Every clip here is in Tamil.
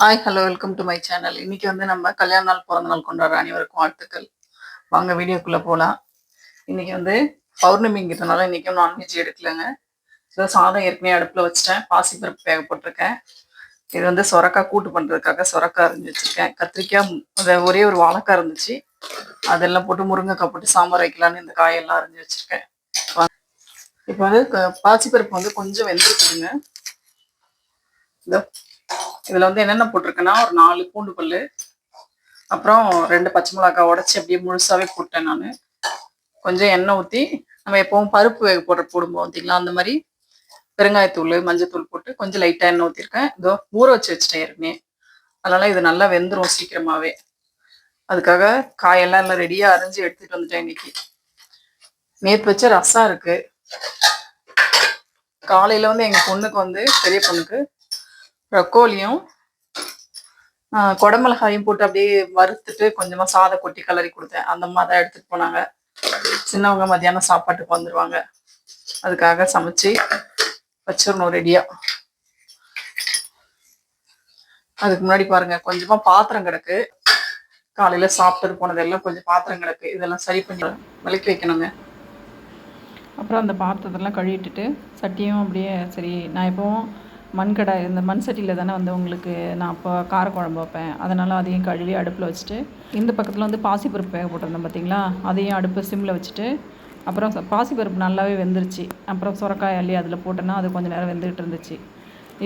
Hi hello welcome to my channel இன்னைக்கு வந்து நம்ம கல்யாண நாள் பிறந்த நாள் கொண்டாடுற அனைவருக்கும் வாழ்த்துக்கள். வாங்க வீடியோக்குள்ள போகலாம் இன்னைக்கு வந்து பௌர்ணமிங்கிறதுனால இன்னைக்கும் நான்வெஜ் எடுக்கலங்க. ஸோ சாதம் ஏற்கனவே அடுப்பில் வச்சுட்டேன். பாசிப்பருப்பு வேக போட்டிருக்கேன். இது வந்து சொரக்காய் கூட்டு பண்ணுறதுக்காக சொரக்காய் அரிஞ்சு வச்சுருக்கேன். கத்திரிக்காய் அந்த ஒரே ஒரு வாழைக்காய் இருந்துச்சு. அதெல்லாம் போட்டு முருங்கைக்காய் போட்டு சாம்பார் வைக்கலான்னு இந்த காயெல்லாம் அரிஞ்சு வச்சுருக்கேன். இப்போ வந்து க- பாசிப்பருப்பு வந்து கொஞ்சம் வெந்திருக்குதுங்க. இதோ இதில் வந்து என்னென்ன போட்டிருக்கேன்னா ஒரு நாலு பூண்டு பல்லு அப்புறம் ரெண்டு பச்சை மிளகாய் உடச்சி அப்படியே முழுசாகவே போட்டேன் நான். கொஞ்சம் எண்ணெய் ஊற்றி நம்ம எப்பவும் பருப்பு வேக போடுற போடும்போது பார்த்தீங்களா அந்த மாதிரி பெருங்காயத்தூள் மஞ்சத்தூள் போட்டு கொஞ்சம் லைட்டாக எண்ணெய் ஊற்றிருக்கேன் இதோ ஊற வச்சு வச்சுட்டேன் ஏற்கனவே அதனால இது நல்லா வெந்துடும் சீக்கிரமாகவே அதுக்காக காயெல்லாம் எல்லாம் ரெடியாக அரைஞ்சு எடுத்துகிட்டு வந்துட்டேன் இன்னைக்கு. நேற்று வச்ச ரசம் இருக்குது காலையில் வந்து எங்கள் பொண்ணுக்கு வந்து பெரிய பொண்ணுக்கு ப்ரக்கோலியும் குடமிளகாயும் போட்டு அப்படியே வறுத்துட்டு கொஞ்சமா சாதம் கொட்டி கிளறி கொடுத்தேன். அந்த மாதிரி தான் எடுத்துட்டு போனாங்க. சின்னவங்க மத்தியானம் சாப்பாட்டுக்கு வந்துருவாங்க. அதுக்காக சமைச்சு வச்சிடணும் ரெடியா அதுக்கு முன்னாடி பாருங்க கொஞ்சமா பாத்திரம் கிடக்கு. காலையில சாப்பிட்டது போனதெல்லாம் கொஞ்சம் பாத்திரம் கிடக்கு. இதெல்லாம் சரி பண்ணி விளக்கி வைக்கணுங்க. அப்புறம் அந்த பாத்திரத்தெல்லாம் கழுவிட்டுட்டு சட்டியும் அப்படியே சரி நான் எப்பவும் மண்கடை இந்த மண் சட்டியில் தானே வந்து உங்களுக்கு நான் இப்போ காரக்குழம்பு வைப்பேன். அதனால் அதையும் கழுவி அடுப்பில் வச்சுட்டு இந்த பக்கத்தில் வந்து பாசிப்பருப்பு வேக போட்டிருந்தேன் பார்த்தீங்களா அதையும் அடுப்பு சிம்மில் வச்சுட்டு அப்புறம் பாசிப்பருப்பு நல்லாவே வெந்துருச்சு. அப்புறம் சுரக்காய் அள்ளி அதில் போட்டோன்னா அது கொஞ்சம் நேரம் வெந்துகிட்டு இருந்துச்சு.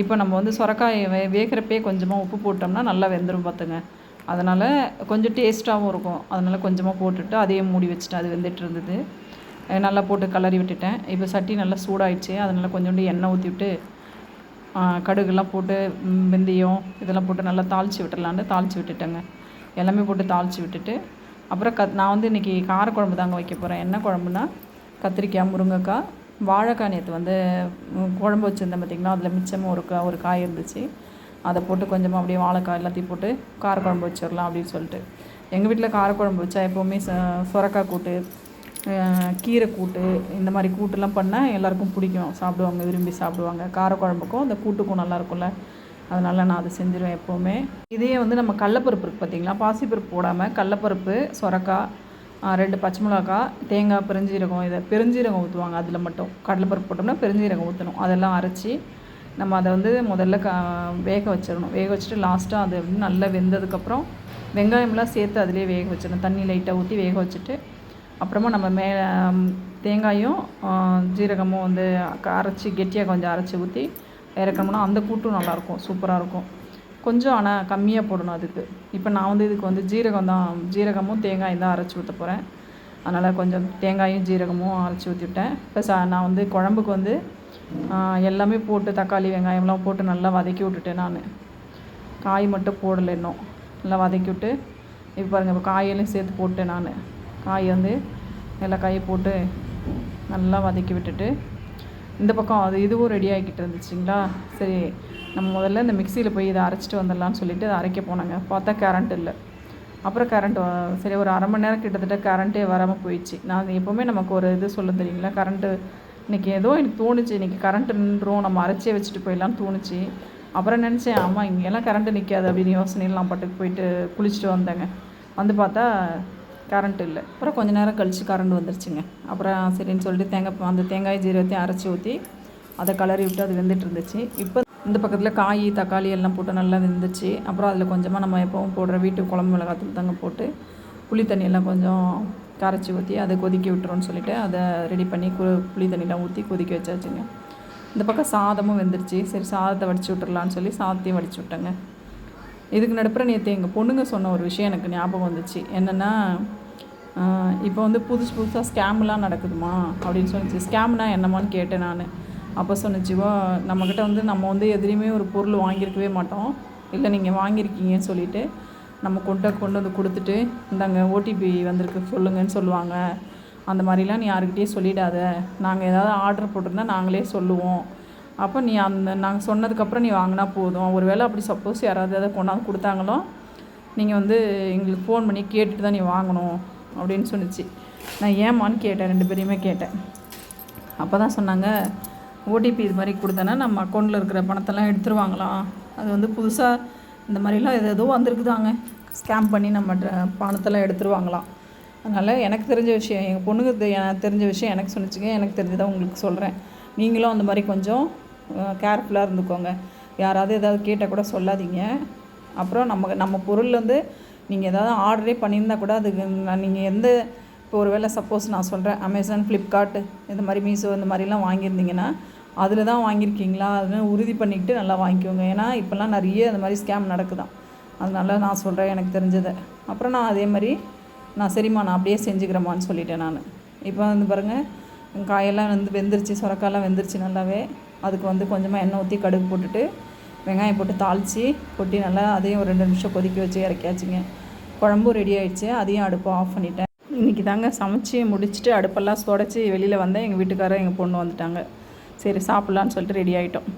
இப்போ நம்ம வந்து சுரக்காய் வே வேகிறப்பே கொஞ்சமாக உப்பு போட்டோம்னா நல்லா வெந்துடும் பார்த்துங்க அதனால் கொஞ்சம் டேஸ்ட்டாகவும் இருக்கும். அதனால் கொஞ்சமாக போட்டுட்டு அதையும் மூடி வச்சுட்டு அது வெந்துட்டு இருந்தது. நல்லா போட்டு கலரி விட்டுட்டேன். இப்போ சட்டி நல்லா சூடாயிடுச்சு. அதனால் கொஞ்சோண்டு எண்ணெய் ஊற்றி விட்டு கடுகுலாம் போட்டு வெந்தயம் இதெல்லாம் போட்டு நல்லா தாளித்து விட்டுடலான்னு தாளித்து விட்டுட்டேங்க. எல்லாமே போட்டு தாளித்து விட்டுட்டு அப்புறம் கத் நான் வந்து இன்றைக்கி காரக்குழம்பு தாங்க வைக்க போகிறேன் என்ன குழம்புனா கத்திரிக்காய் முருங்கைக்காய் வாழைக்காய் நேற்று வந்து குழம்பு வச்சுருந்தேன் பார்த்திங்கன்னா அதில் மிச்சமாக ஒரு கா ஒரு காய் இருந்துச்சு. அதை போட்டு கொஞ்சமாக அப்படியே வாழைக்காய் எல்லாத்தையும் போட்டு காரக்குழம்பு வச்சிடலாம் அப்படின்னு சொல்லிட்டு. எங்கள் வீட்டில் காரக்குழம்பு வச்சா எப்போவுமே ச சுரக்காய் கூட்டு கீரை கூட்டு இந்த மாதிரி கூட்டுலாம் பண்ணால் எல்லாருக்கும் பிடிக்கும். சாப்பிடுவாங்க விரும்பி சாப்பிடுவாங்க. காரக்குழம்புக்கும் அந்த கூட்டுக்கும் நல்லா இருக்கும்ல அதனால் நான் அதை செஞ்சுருவேன் எப்போவுமே. இதே வந்து நம்ம கடலப்பருப்பு இருக்குது பார்த்தீங்களா பாசிப்பருப்பு போடாமல் கடலப்பருப்பு சொரக்காய் ரெண்டு பச்சை மிளகாய் தேங்காய் பெருஞ்சீரகம் இதை பெருஞ்சீரகம் ஊற்றுவாங்க அதில் மட்டும். கடலைப்பருப்பு போட்டோம்னா பெருஞ்சீரகம் ஊற்றணும் அதெல்லாம் அரைச்சி நம்ம அதை வந்து முதல்ல க வேக வச்சிடணும். வேக வச்சுட்டு லாஸ்ட்டாக அது வந்து நல்லா வெந்ததுக்கப்புறம் வெங்காயம்லாம் சேர்த்து அதிலே வேக வச்சிடணும். தண்ணி லைட்டாக ஊற்றி வேக வச்சுட்டு அப்புறமா நம்ம மே தேங்காயும் ஜீரகமும் வந்து அரைச்சி கெட்டியாக கொஞ்சம் அரைச்சி ஊற்றி இறக்கணும்னா அந்த கூட்டும் நல்லாயிருக்கும் சூப்பராக இருக்கும் கொஞ்சம் ஆனால் கம்மியாக போடணும் அதுக்கு. இப்போ நான் வந்து இதுக்கு வந்து ஜீரகம் தான் ஜீரகமும் தேங்காயும் தான் அரைச்சி ஊற்ற போகிறேன் அதனால் கொஞ்சம் தேங்காயும் ஜீரகமும் அரைச்சி ஊற்றிவிட்டேன் இப்போ ச நான் வந்து குழம்புக்கு வந்து எல்லாமே போட்டு தக்காளி வெங்காயம்லாம் போட்டு நல்லா வதக்கி விட்டுட்டேன் நான். காய் மட்டும் போடலை இன்னும். நல்லா வதக்கி விட்டு இப்போ பாருங்கள் இப்போ காயெல்லாம் சேர்த்து போட்டேன் நான். காய் வந்து நல்லா காயை போட்டு நல்லா வதக்கி விட்டுட்டு இந்த பக்கம் அது இதுவும் ரெடி ஆகிக்கிட்டு இருந்துச்சுங்களா? சரி நம்ம முதல்ல இந்த மிக்சியில் போய் இதை அரைச்சிட்டு வந்துடலாம்னு சொல்லிட்டு அதை அரைக்க போனாங்க. பார்த்தா கரண்ட் இல்லை. அப்புறம் கரண்ட் சரி ஒரு அரை மணி நேரம் கிட்டத்தட்ட கரண்ட்டே வராமல் போயிடுச்சு. நான் எப்போவுமே நமக்கு ஒரு இது சொல்ல தெரியுங்களா? கரண்ட்டு இன்றைக்கி ஏதோ எனக்கு தோணுச்சு. இன்றைக்கி கரண்ட் நின்றோம் நம்ம அரைச்சே வச்சுட்டு போயிடலாம்னு தோணுச்சு. அப்புறம் நினச்சேன் ஆமாம் இங்கெல்லாம் கரண்ட்டு நிற்காது அப்படின்னு யோசனையில் நான் பாட்டுக்கு போயிட்டு குளிச்சுட்டு வந்தேங்க. வந்து பார்த்தா கரண்ட் இல்லை. அப்புறம் கொஞ்ச நேரம் கழித்து கரண்ட் வந்துருச்சுங்க. அப்புறம் சரின்னு சொல்லிட்டு தேங்காய் அந்த தேங்காய் ஜீரகத்தையும் அரைச்சி ஊற்றி அதை கலரி விட்டு அது வெந்துட்டு இருந்துச்சு. இப்போ இந்த பக்கத்தில் காய் தக்காளி எல்லாம் போட்டு நல்லா வெந்துச்சு. அப்புறம் அதில் கொஞ்சமாக நம்ம எப்பவும் போடுற வீட்டு குழம்பு மிளகாத்தூள் தாங்க போட்டு புளி தண்ணியெல்லாம் கொஞ்சம் கரைச்சி ஊற்றி அதை கொதிக்க விட்டுருன்னு சொல்லிட்டு அதை ரெடி பண்ணி கு புளி தண்ணியெலாம் ஊற்றி கொதிக்க வச்சாச்சுங்க. இந்த பக்கம் சாதமும் வெந்துருச்சு. சரி சாதத்தை வடிச்சு விட்டுறலான்னு சொல்லி சாதத்தையும் வடிச்சு விட்டேங்க. இதுக்கு நடுப்புற நேற்று எங்கள் பொண்ணுங்க சொன்ன ஒரு விஷயம் எனக்கு ஞாபகம் வந்துச்சு. என்னென்னா இப்போ வந்து புதுசு புதுசாக ஸ்கேம்லாம் நடக்குதுமா? அப்படின்னு சொன்னிச்சு. ஸ்கேம்னா என்னமான்னு கேட்டேன் நான். அப்போ சொன்னிச்சுவோ நம்மக்கிட்ட வந்து நம்ம வந்து எதுலேயுமே ஒரு பொருள் வாங்கியிருக்கவே மாட்டோம். இல்லை நீங்கள் வாங்கியிருக்கீங்கன்னு சொல்லிட்டு நம்ம கொண்ட கொண்டு வந்து கொடுத்துட்டு இந்தாங்க ஓடிபி வந்திருக்கு சொல்லுங்கன்னு சொல்லுவாங்க. அந்த மாதிரிலாம் நீ யாருக்கிட்டேயும் சொல்லிடாத. நாங்கள் ஏதாவது ஆர்டர் போட்டிருந்தா நாங்களே சொல்லுவோம். அப்போ நீ அந்த நாங்கள் சொன்னதுக்கப்புறம் நீ வாங்கினா போதும். ஒருவேளை அப்படி சப்போஸ் யாராவது எதாவது கொண்டாந்து கொடுத்தாங்களோ நீங்கள் வந்து எங்களுக்கு ஃபோன் பண்ணி கேட்டுட்டு தான் நீ வாங்கணும் அப்படின்னு சொன்னிச்சு. நான் ஏமான்னு கேட்டேன் ரெண்டு பேரையுமே கேட்டேன். அப்போ தான் சொன்னாங்க ஓடிபி இது மாதிரி கொடுத்தேன்னா நம்ம அக்கௌண்ட்டில் இருக்கிற பணத்தெல்லாம் எடுத்துருவாங்களாம் அது வந்து புதுசாக இந்த மாதிரிலாம் எது வந்திருக்குதாங்க. ஸ்கேம் பண்ணி நம்ம பணத்தெல்லாம் எடுத்துருவாங்களாம் அதனால் எனக்கு தெரிஞ்ச விஷயம் எங்கள் பொண்ணுக்கு தெ- தெரிஞ்ச விஷயம் எனக்கு சொன்னிச்சுங்க எனக்கு தெரிஞ்சதை உங்களுக்கு சொல்கிறேன் நீங்களும் அந்த மாதிரி கொஞ்சம் கேர்ஃபுல்லாக இருந்துக்கோங்க. யாராவது ஏதாவது கேட்டால் கூட சொல்லாதீங்க. அப்புறம் நம்ம நம்ம பொருள் வந்து நீங்கள் ஏதாவது ஆர்டரே பண்ணியிருந்தா கூட அதுக்கு நீங்கள் எந்த இப்போ ஒரு வேளை சப்போஸ் நான் சொல்கிறேன் அமேசான் ஃப்ளிப்கார்ட் இந்த மாதிரி மீஷோ இந்த மாதிரிலாம் வாங்கியிருந்தீங்கன்னா அதில் தான் வாங்கியிருக்கீங்களா? அதுன்னு உறுதி பண்ணிக்கிட்டு நல்லா வாங்கிக்கோங்க. ஏன்னா இப்போல்லாம் நிறைய இந்த மாதிரி ஸ்கேம் நடக்குதான். அதனால நான் சொல்கிறேன் எனக்கு தெரிஞ்சதை. அப்புறம் நான் அதே மாதிரி நான் சரிம்மா நான் அப்படியே செஞ்சுக்கிறேம்மான்னு சொல்லிட்டேன் நான். இப்போ வந்து பாருங்கள் காயெல்லாம் வந்து வெந்துருச்சு சுரக்காயெல்லாம் வெந்துருச்சு நல்லாவே. அதுக்கு வந்து கொஞ்சமாக எண்ணெய் ஊற்றி கடுகு போட்டுட்டு வெங்காயம் போட்டு தாளித்து கொட்டி நல்லா அதையும் ஒரு ரெண்டு நிமிஷம் கொதிக்க வச்சு இறக்கியாச்சுங்க. குழம்பும் ரெடி ஆகிடுச்சு அதையும் அடுப்பை ஆஃப் பண்ணிட்டேன். இன்றைக்கி தாங்க சமைச்சு முடிச்சுட்டு அடுப்பெல்லாம் சுடச்சி வெளியில் வந்தேன். எங்கள் வீட்டுக்காரர் எங்கள் பொண்ணு வந்துட்டாங்க. சரி சாப்பிட்லான்னு சொல்லிட்டு ரெடி ஆகிட்டோம்